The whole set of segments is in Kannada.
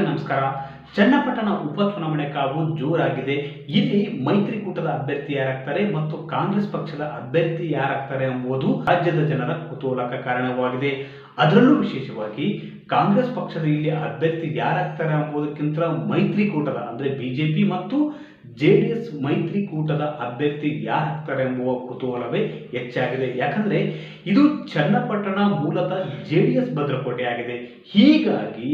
ನಮಸ್ಕಾರ. ಚನ್ನಪಟ್ಟಣ ಉಪಚುನಾವಣೆ ಕಾವು ಜೋರಾಗಿದೆ. ಇಲ್ಲಿ ಮೈತ್ರಿಕೂಟದ ಅಭ್ಯರ್ಥಿ ಯಾರಾಗ್ತಾರೆ ಮತ್ತು ಕಾಂಗ್ರೆಸ್ ಪಕ್ಷದ ಅಭ್ಯರ್ಥಿ ಯಾರಾಗ್ತಾರೆ ಎಂಬುದು ರಾಜ್ಯದ ಜನರ ಕುತೂಹಲಕ್ಕೆ ಕಾರಣವಾಗಿದೆ. ಅದರಲ್ಲೂ ವಿಶೇಷವಾಗಿ ಕಾಂಗ್ರೆಸ್ ಪಕ್ಷದ ಇಲ್ಲಿ ಅಭ್ಯರ್ಥಿ ಯಾರಾಗ್ತಾರೆ ಎಂಬುದಕ್ಕಿಂತ ಮೈತ್ರಿಕೂಟದ, ಅಂದ್ರೆ ಬಿಜೆಪಿ ಮತ್ತು ಜೆಡಿಎಸ್ ಮೈತ್ರಿಕೂಟದ ಅಭ್ಯರ್ಥಿ ಯಾರಾಗ್ತಾರೆ ಎಂಬುವ ಕುತೂಹಲವೇ ಹೆಚ್ಚಾಗಿದೆ. ಯಾಕಂದ್ರೆ ಇದು ಚನ್ನಪಟ್ಟಣ ಮೂಲತಃ ಜೆಡಿಎಸ್ ಭದ್ರಕೋಟೆ ಆಗಿದೆ ಹೀಗಾಗಿ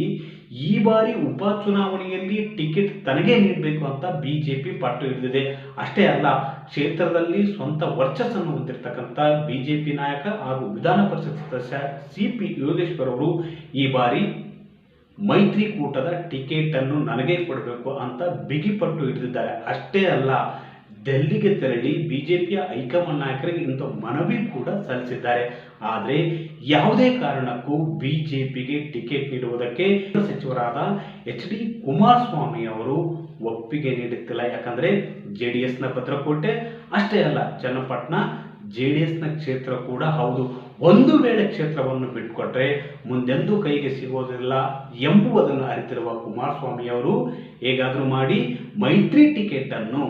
ಈ ಬಾರಿ ಉಪಚುನಾವಣೆಯಲ್ಲಿ ಟಿಕೆಟ್ ತನಗೆ ನೀಡಬೇಕು ಅಂತ ಬಿಜೆಪಿ ಪಟ್ಟು ಹಿಡಿದಿದೆ. ಅಷ್ಟೇ ಅಲ್ಲ, ಕ್ಷೇತ್ರದಲ್ಲಿ ಸ್ವಂತ ವರ್ಚಸ್ಸನ್ನು ಹೊಂದಿರತಕ್ಕಂಥ ಬಿಜೆಪಿ ನಾಯಕ ಹಾಗೂ ವಿಧಾನ ಪರಿಷತ್ ಸದಸ್ಯ ಸಿ ಪಿ ಯೋಗೇಶ್ವರ್ ಅವರು ಈ ಬಾರಿ ಮೈತ್ರಿಕೂಟದ ಟಿಕೆಟನ್ನು ನನಗೆ ಕೊಡಬೇಕು ಅಂತ ಬಿಗಿಪಟ್ಟು ಹಿಡಿದಿದ್ದಾರೆ. ಅಷ್ಟೇ ಅಲ್ಲ ಡೆಲ್ಲಿಗೆ ತೆರಳಿ ಬಿಜೆಪಿಯ ಹೈಕಮಾಂಡ್ ನಾಯಕರಿಗೆ ಇಂಥ ಮನವಿ ಕೂಡ ಸಲ್ಲಿಸಿದ್ದಾರೆ. ಆದರೆ ಯಾವುದೇ ಕಾರಣಕ್ಕೂ ಬಿಜೆಪಿಗೆ ಟಿಕೆಟ್ ನೀಡುವುದಕ್ಕೆ ಸಚಿವರಾದ ಎಚ್ ಡಿ ಕುಮಾರಸ್ವಾಮಿ ಅವರು ಒಪ್ಪಿಗೆ ನೀಡುತ್ತಿಲ್ಲ. ಯಾಕಂದ್ರೆ ಜೆ ಡಿ ಎಸ್ನ ಭದ್ರಕೋಟೆ, ಅಷ್ಟೇ ಅಲ್ಲ ಚನ್ನಪಟ್ಟಣ, ಜೆ ಡಿ ಎಸ್ನ ಕ್ಷೇತ್ರ ಕೂಡ ಹೌದು. ಒಂದು ವೇಳೆ ಕ್ಷೇತ್ರವನ್ನು ಬಿಟ್ಕೊಟ್ರೆ ಮುಂದೆಂದೂ ಕೈಗೆ ಸಿಗೋದಿಲ್ಲ ಎಂಬುವುದನ್ನು ಅರಿತಿರುವ ಕುಮಾರಸ್ವಾಮಿ ಅವರು ಹೇಗಾದರೂ ಮಾಡಿ ಮೈತ್ರಿ ಟಿಕೆಟ್ ಅನ್ನು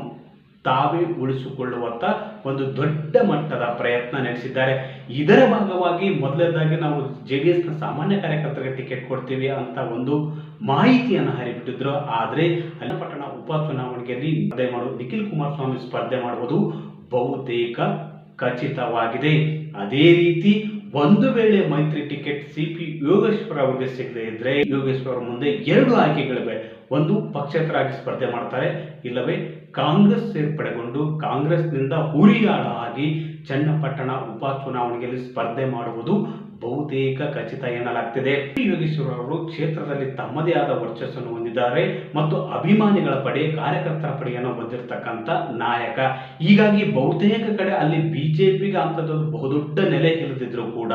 ತಾವೇ ಉಳಿಸಿಕೊಳ್ಳುವಂಥ ಒಂದು ದೊಡ್ಡ ಮಟ್ಟದ ಪ್ರಯತ್ನ ನಡೆಸಿದ್ದಾರೆ. ಇದರ ಭಾಗವಾಗಿ ಮೊದಲನೇದಾಗಿ ನಾವು ಜೆ ಡಿ ಎಸ್ನ ಸಾಮಾನ್ಯ ಕಾರ್ಯಕರ್ತರಿಗೆ ಟಿಕೆಟ್ ಕೊಡ್ತೀವಿ ಅಂತ ಒಂದು ಮಾಹಿತಿಯನ್ನು ಹರಿಬಿಟ್ಟಿದ್ರು. ಆದರೆ ಅಲ್ಲಪಟ್ಟಣ ಉಪಚುನಾವಣೆಯಲ್ಲಿ ಸ್ಪರ್ಧೆ ಮಾಡುವ ನಿಖಿಲ್ ಕುಮಾರಸ್ವಾಮಿ ಸ್ಪರ್ಧೆ ಮಾಡುವುದು ಬಹುತೇಕ ಖಚಿತವಾಗಿದೆ. ಅದೇ ರೀತಿ ಒಂದು ವೇಳೆ ಮೈತ್ರಿ ಟಿಕೆಟ್ ಸಿ ಪಿ ಯೋಗೇಶ್ವರ ಅವರಿಗೆ ಸಿಗದೆ ಇದ್ರೆ ಯೋಗೇಶ್ವರ ಮುಂದೆ ಎರಡು ಆಯ್ಕೆಗಳಿವೆ. ಒಂದು ಪಕ್ಷೇತರಾಗಿ ಸ್ಪರ್ಧೆ ಮಾಡ್ತಾರೆ. ಇಲ್ಲವೇ ಕಾಂಗ್ರೆಸ್ ಸೇರ್ಪಡೆಗೊಂಡು ಕಾಂಗ್ರೆಸ್ನಿಂದ ಹುರಿಯಾಳ ಆಗಿ ಚನ್ನಪಟ್ಟಣ ಉಪಚುನಾವಣೆಯಲ್ಲಿ ಸ್ಪರ್ಧೆ ಮಾಡುವುದು ಬಹುತೇಕ ಖಚಿತ ಎನ್ನಲಾಗ್ತಿದೆ. ಯೋಗೇಶ್ವರ ಅವರು ಕ್ಷೇತ್ರದಲ್ಲಿ ತಮ್ಮದೇ ಆದ ವರ್ಚಸ್ಸನ್ನು ಹೊಂದಿದ್ದಾರೆ ಮತ್ತು ಅಭಿಮಾನಿಗಳ ಪಡೆ, ಕಾರ್ಯಕರ್ತರ ಪಡೆಯನ್ನು ಹೊಂದಿರತಕ್ಕಂಥ ನಾಯಕ. ಹೀಗಾಗಿ ಬಹುತೇಕ ಕಡೆ ಅಲ್ಲಿ ಬಿಜೆಪಿಗೆ ಅಂತದ್ದು ಬಹುದೊಡ್ಡ ನೆಲೆ ಇಲ್ಲದಿದ್ರು ಕೂಡ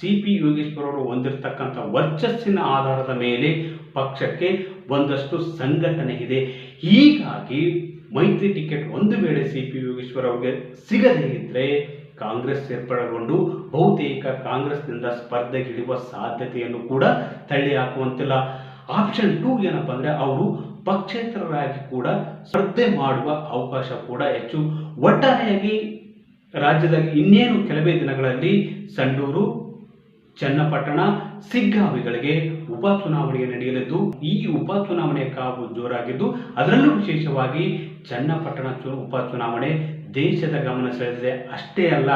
ಸಿ. ಪಿ. ಯೋಗೇಶ್ವರ ಅವರು ಹೊಂದಿರತಕ್ಕಂಥ ವರ್ಚಸ್ಸಿನ ಆಧಾರದ ಮೇಲೆ ಪಕ್ಷಕ್ಕೆ ಒಂದಷ್ಟು ಸಂಘಟನೆ ಇದೆ. ಹೀಗಾಗಿ ಮೈತ್ರಿ ಟಿಕೆಟ್ ಒಂದು ವೇಳೆ ಸಿ ಪಿ ಯೋಗೇಶ್ವರ ಅವರಿಗೆ ಸಿಗದೇ ಇದ್ರೆ ಕಾಂಗ್ರೆಸ್ ಸೇರ್ಪಡೆಗೊಂಡು ಬಹುತೇಕ ಕಾಂಗ್ರೆಸ್ನಿಂದ ಸ್ಪರ್ಧೆಗಿಳಿಯುವ ಸಾಧ್ಯತೆಯನ್ನು ಕೂಡ ತಳ್ಳಿ ಹಾಕುವಂತಿಲ್ಲ. ಆಪ್ಷನ್ ಟೂ ಏನಪ್ಪ ಅಂದರೆ ಅವರು ಪಕ್ಷೇತರರಾಗಿ ಕೂಡ ಸ್ಪರ್ಧೆ ಮಾಡುವ ಅವಕಾಶ ಕೂಡ ಹೆಚ್ಚು. ಒಟ್ಟಾರೆಯಾಗಿ ರಾಜ್ಯದಲ್ಲಿ ಇನ್ನೇನು ಕೆಲವೇ ದಿನಗಳಲ್ಲಿ ಸಂಡೂರು, ಚನ್ನಪಟ್ಟಣ ಸಿಗ್ಗಾವಿಗಳಿಗೆ ಉಪಚುನಾವಣೆ ನಡೆಯಲಿದ್ದು, ಈ ಉಪಚುನಾವಣೆ ಕಾವು ಜೋರಾಗಿದ್ದು, ಅದರಲ್ಲೂ ವಿಶೇಷವಾಗಿ ಚನ್ನಪಟ್ಟಣ ಚು- ಉಪಚುನಾವಣೆ ದೇಶದ ಗಮನ ಸೆಳೆದಿದೆ. ಅಷ್ಟೇ ಅಲ್ಲ,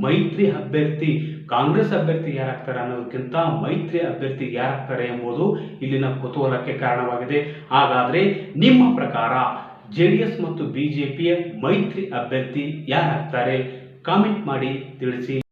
ಮೈತ್ರಿ ಅಭ್ಯರ್ಥಿ, ಕಾಂಗ್ರೆಸ್ ಅಭ್ಯರ್ಥಿ ಯಾರಾಗ್ತಾರೆ ಅನ್ನೋದಕ್ಕಿಂತ ಮೈತ್ರಿ ಅಭ್ಯರ್ಥಿ ಯಾರಾಗ್ತಾರೆ ಎಂಬುದು ಇಲ್ಲಿನ ಕುತೂಹಲಕ್ಕೆ ಕಾರಣವಾಗಿದೆ. ಹಾಗಾದ್ರೆ ನಿಮ್ಮ ಪ್ರಕಾರ ಜೆ ಮತ್ತು ಬಿಜೆಪಿಯ ಮೈತ್ರಿ ಅಭ್ಯರ್ಥಿ ಯಾರಾಗ್ತಾರೆ? ಕಾಮೆಂಟ್ ಮಾಡಿ ತಿಳಿಸಿ.